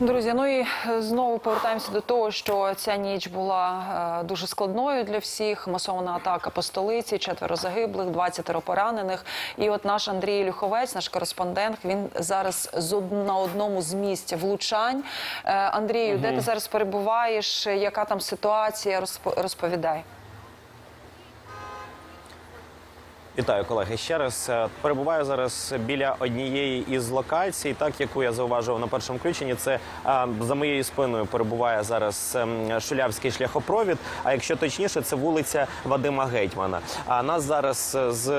Друзі, ну і е, знову повертаємося до того, що ця ніч була е, дуже складною для всіх. Масована атака по столиці, четверо загиблих, 20 поранених. І от наш Андрій Люховець, наш кореспондент, він зараз на одному з місць влучань. Е, Андрію, де ти зараз перебуваєш? Яка там ситуація? Розпо- Розповідай. Вітаю, колеги. Ще раз Е, перебуваю зараз біля однієї із локацій, так яку я зауважував на першому включенні. Це е, за моєю спиною перебуває зараз ем, Шулявський шляхопровід. А якщо точніше, це вулиця Вадима Гетьмана. А нас зараз е, з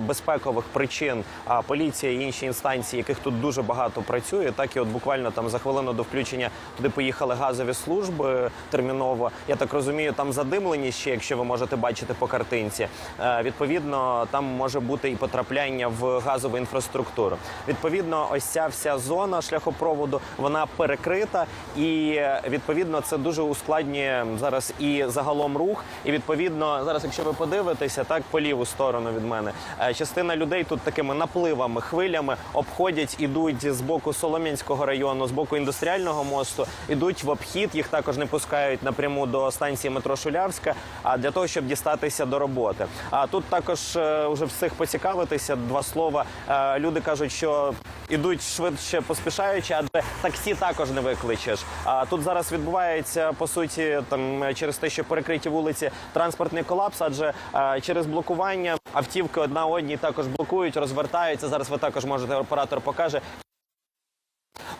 безпекових причин а, поліція і інші інстанції, яких тут дуже багато працює, так і от буквально там за хвилину до включення туди поїхали газові служби терміново. Я так розумію, там задимлені ще, якщо ви можете бачити по картинці. Е, Відповідно, там може бути і потрапляння в газову інфраструктуру. Відповідно, ось ця вся зона шляхопроводу вона перекрита, і відповідно це дуже ускладнює зараз і загалом рух. І відповідно, зараз, якщо ви подивитеся, так по ліву сторону від мене, е, частина людей тут такими напливами, хвилями обходять, ідуть з боку Солом'янського району, з боку індустріального мосту, ідуть в обхід. Їх також не пускають напряму до станції метро Шулявська, а для того, щоб дістатися до роботи. А тут також е, вже встиг поцікавитися. Два слова. Е, Люди кажуть, що ідуть швидше поспішаючи, адже таксі також не викличеш. А тут зараз відбувається по суті там е, через те, що перекриті вулиці транспортний колапс, адже е, через блокування автівки одна одній також блокують, розвертаються. Зараз ви також можете оператор покаже.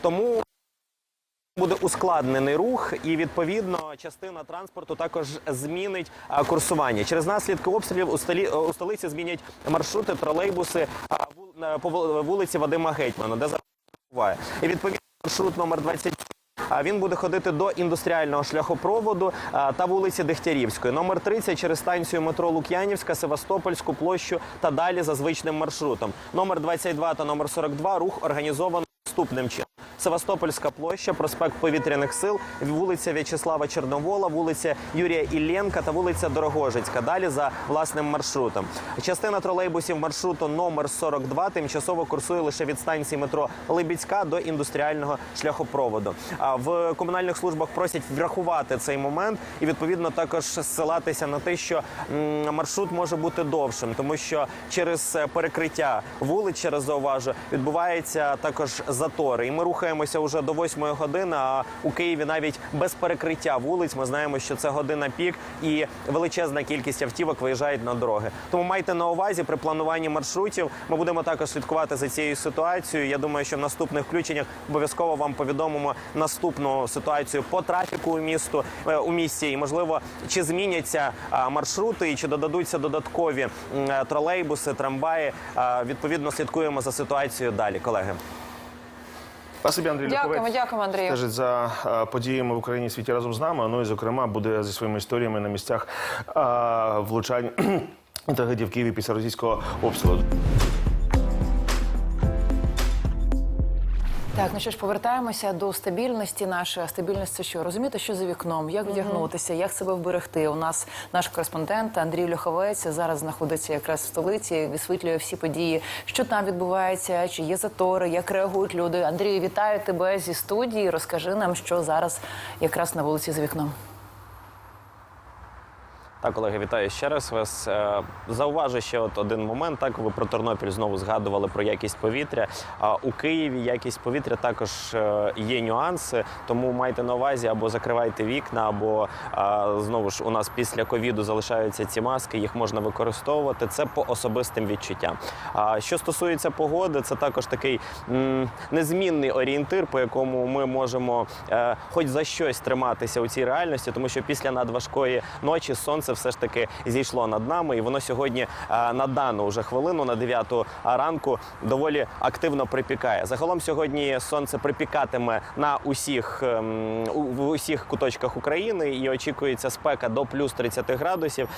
Тому буде ускладнений рух, і відповідно частина транспорту також змінить курсування. Через наслідки обстрілів у столі у столиці змінять маршрути, тролейбуси а, вул- е, по вулиці Вадима Гетьмана, де зараз буває. І відповідно маршрут номер 20 а він буде ходити до індустріального шляхопроводу та вулиці Дегтярівської. Номер 30 через станцію метро Лук'янівська, Севастопольську площу та далі за звичним маршрутом. Номер 22 та номер 42 рух організовано наступним чином. Севастопольська площа, проспект Повітряних сил, вулиця В'ячеслава Чорновола, вулиця Юрія Іллєнка та вулиця Дорогожицька. Далі за власним маршрутом. Частина тролейбусів маршруту номер 42 тимчасово курсує лише від станції метро Либіцька до індустріального шляхопроводу. А в комунальних службах просять врахувати цей момент і відповідно також ссилатися на те, що маршрут може бути довшим, тому що через е, перекриття вулиць, ще раз зауважу, відбуваються також затори. І ми рухаємося вже до 8 години. А у Києві навіть без перекриття вулиць ми знаємо, що це година пік і величезна кількість автівок виїжджають на дороги. Тому майте на увазі при плануванні маршрутів. Ми будемо також слідкувати за цією ситуацією. Я думаю, що в наступних включеннях обов'язково вам повідомимо наступну ситуацію по трафіку у місту е, у місті, і можливо, чи зміняться маршрути, і чи додадуться додаткові тролейбуси, трамваї. Відповідно, слідкуємо за ситуацією далі, колеги. Спасибі, Андрій Дякуємо, Люховець. дякуємо, Андрію. Стежить за е, подіями в Україні і світі разом з нами. Ну і зокрема буде зі своїми історіями на місцях е, влучань трагедії в Києві після російського обстрілу. Так, ну що ж, повертаємося до стабільності нашої. А стабільність це що? Розуміти, що за вікном, як вдягнутися, як себе вберегти. У нас наш кореспондент Андрій Льоховець зараз знаходиться якраз в столиці, висвітлює всі події, що там відбувається, чи є затори, як реагують люди. Андрій, вітаю тебе зі студії. Розкажи нам, що зараз якраз на вулиці за вікном. Так, колеги, вітаю ще раз вас. Е, Зауважу ще от один момент. Так, ви про Тернопіль знову згадували про якість повітря. А у Києві якість повітря також е, є нюанси, тому майте на увазі або закривайте вікна, або е, знову ж у нас після ковіду залишаються ці маски, їх можна використовувати. Це по особистим відчуттям. А що стосується погоди, це також такий незмінний орієнтир, по якому ми можемо хоч за щось триматися у цій реальності, тому що після надважкої ночі сонце все ж таки зійшло над нами, і воно сьогодні е, на дану вже хвилину, на 9 ранку, доволі активно припікає. Загалом сьогодні сонце припікатиме на усіх ем, в усіх куточках України і очікується спека до плюс 30 градусів.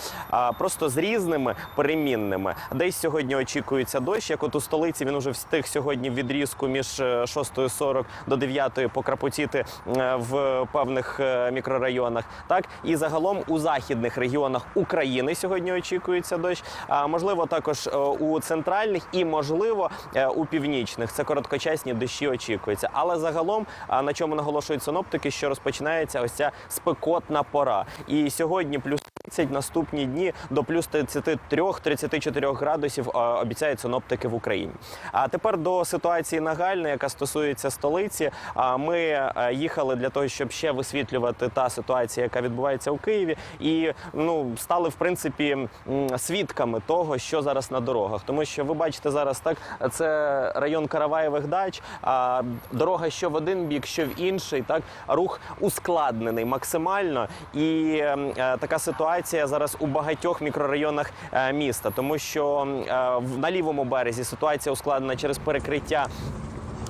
Просто з різними перемінними. Десь сьогодні очікується дощ. Як от у столиці він уже встиг сьогодні в відрізку між е, 6.40 до 9 покрапотіти е, в певних е, мікрорайонах. Так і загалом у західних регіонах України сьогодні очікується дощ. А можливо, також е, у центральних і можливо е, у північних. Це короткочасні дощі очікуються. Але загалом, на чому наголошують синоптики, що розпочинається ось ця спекотна пора. І сьогодні плюс 30, наступні дні до плюс 33-34 градусів обіцяють синоптики в Україні. А тепер до ситуації нагальної, яка стосується столиці. Ми е, їхали для того, щоб ще висвітлювати та ситуація, яка відбувається у Києві, і ну стали в принципі свідками того, що зараз на дорогах. Тому що ви бачите зараз, так це район Караваєвих дач. А дорога що в один бік, що в інший, так рух ускладнений максимально. І ем, е, така ситуація зараз у багатьох мікрорайонах е, міста, тому що е, на лівому березі ситуація ускладнена через перекриття.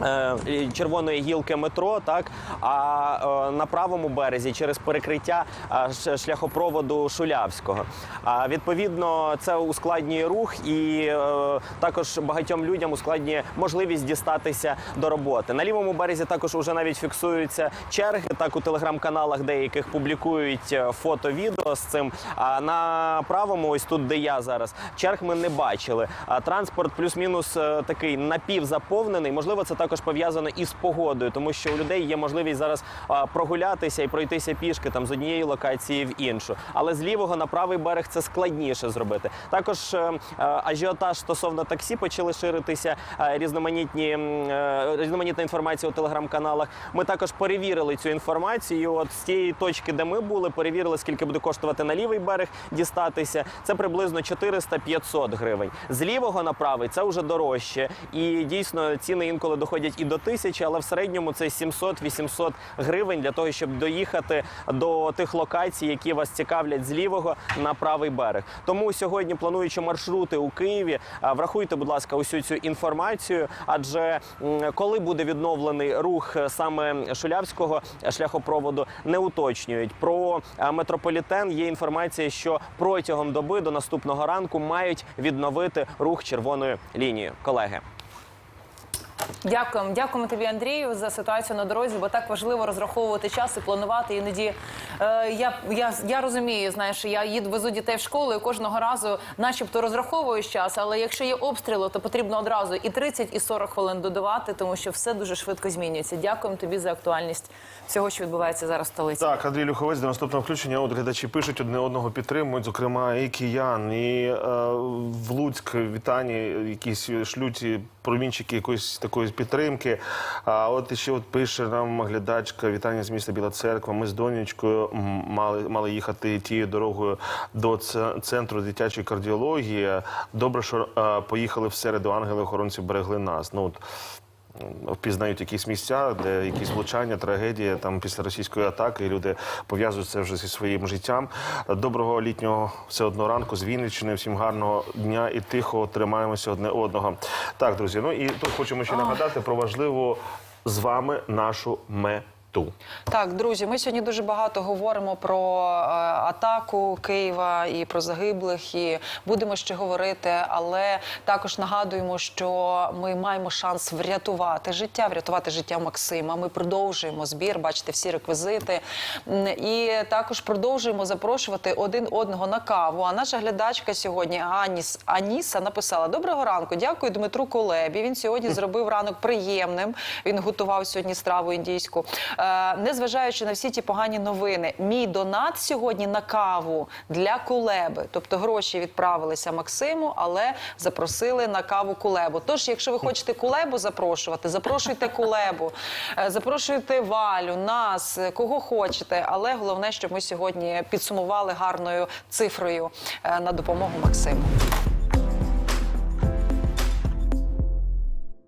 Е, Червоної гілки метро, так а е, на правому березі через перекриття е, шляхопроводу Шулявського. А відповідно, це ускладнює рух і також багатьом людям ускладнює можливість дістатися до роботи. На лівому березі також вже навіть фіксуються черги. Так у телеграм-каналах деяких публікують фото, відео з цим. А на правому, ось тут, де я зараз, черг ми не бачили. А транспорт плюс-мінус такий напівзаповнений. Можливо, це також пов'язано із погодою, тому що у людей є можливість зараз прогулятися і пройтися пішки там з однієї локації в іншу. Але з лівого на правий берег це складніше зробити. Також е, е, ажіотаж стосовно таксі почали ширитися е, різноманітні різноманітна інформація у телеграм-каналах. Ми також перевірили цю інформацію. От з тієї точки, де ми були, перевірили, скільки буде коштувати на лівий берег дістатися. Це приблизно 400-500 гривень. З лівого на правий це вже дорожче. І дійсно ціни інколи доходять і до тисячі, але в середньому це 700-800 гривень для того, щоб доїхати до тих локацій, які вас цікавлять з лівого на правий берег. Тому сьогодні, плануючи маршрути у Києві, врахуйте, будь ласка, усю цю інформацію. Адже коли буде відновлений рух е, саме Шулявського шляхопроводу, не уточнюють. Про е, метрополітен є інформація, що протягом доби до наступного ранку мають відновити рух червоною лінією. Колеги. Дякуємо, дякуємо тобі, Андрію, за ситуацію на дорозі, бо так важливо розраховувати час і планувати. Іноді е, я, я, я розумію, знаєш, я їду везу дітей в школу і кожного разу, начебто, розраховую час, але якщо є обстріли, то потрібно одразу і 30, і 40 хвилин додавати, тому що все дуже швидко змінюється. Дякуємо тобі за актуальність всього, що відбувається зараз в столиці. Так, Андрій Люховець до наступного включення. От глядачі пишуть одне одного підтримують, зокрема і киян, і е, в Луцьк вітання, якісь шлють і промінчики якоїсь такої підтримки. А от ще от пише нам глядачка вітання з міста Біла Церква. Ми з донечкою мали, мали їхати тією дорогою до центру дитячої кардіології. Добре, що поїхали в середу ангели-охоронці берегли нас. Ну от впізнають якісь місця, де якісь влучання, трагедії там після російської атаки. І люди пов'язують це вже зі своїм життям. Доброго літнього все одно ранку з Вінниччини. Всім гарного дня і тихо тримаємося одне одного. Так, друзі. Ну і тут хочемо ще нагадати про важливу з вами нашу мету. Так, друзі, ми сьогодні дуже багато говоримо про е, атаку Києва і про загиблих, і будемо ще говорити, але також нагадуємо, що ми маємо шанс врятувати життя, врятувати життя Максима. Ми продовжуємо збір, бачите всі реквізити. І також продовжуємо запрошувати один одного на каву. А наша глядачка сьогодні Аніс Аніса написала: Доброго ранку, дякую Дмитру Колебі. Він сьогодні зробив ранок приємним. Він готував сьогодні страву індійську. Е, незважаючи на всі ті погані новини, мій донат сьогодні на каву для Кулеби. Тобто гроші відправилися Максиму, але запросили на каву Кулебу. Тож, якщо ви хочете Кулебу запрошувати, запрошуйте Кулебу, е, запрошуйте Валю, нас, е, кого хочете. Але головне, щоб ми сьогодні підсумували гарною цифрою на допомогу Максиму.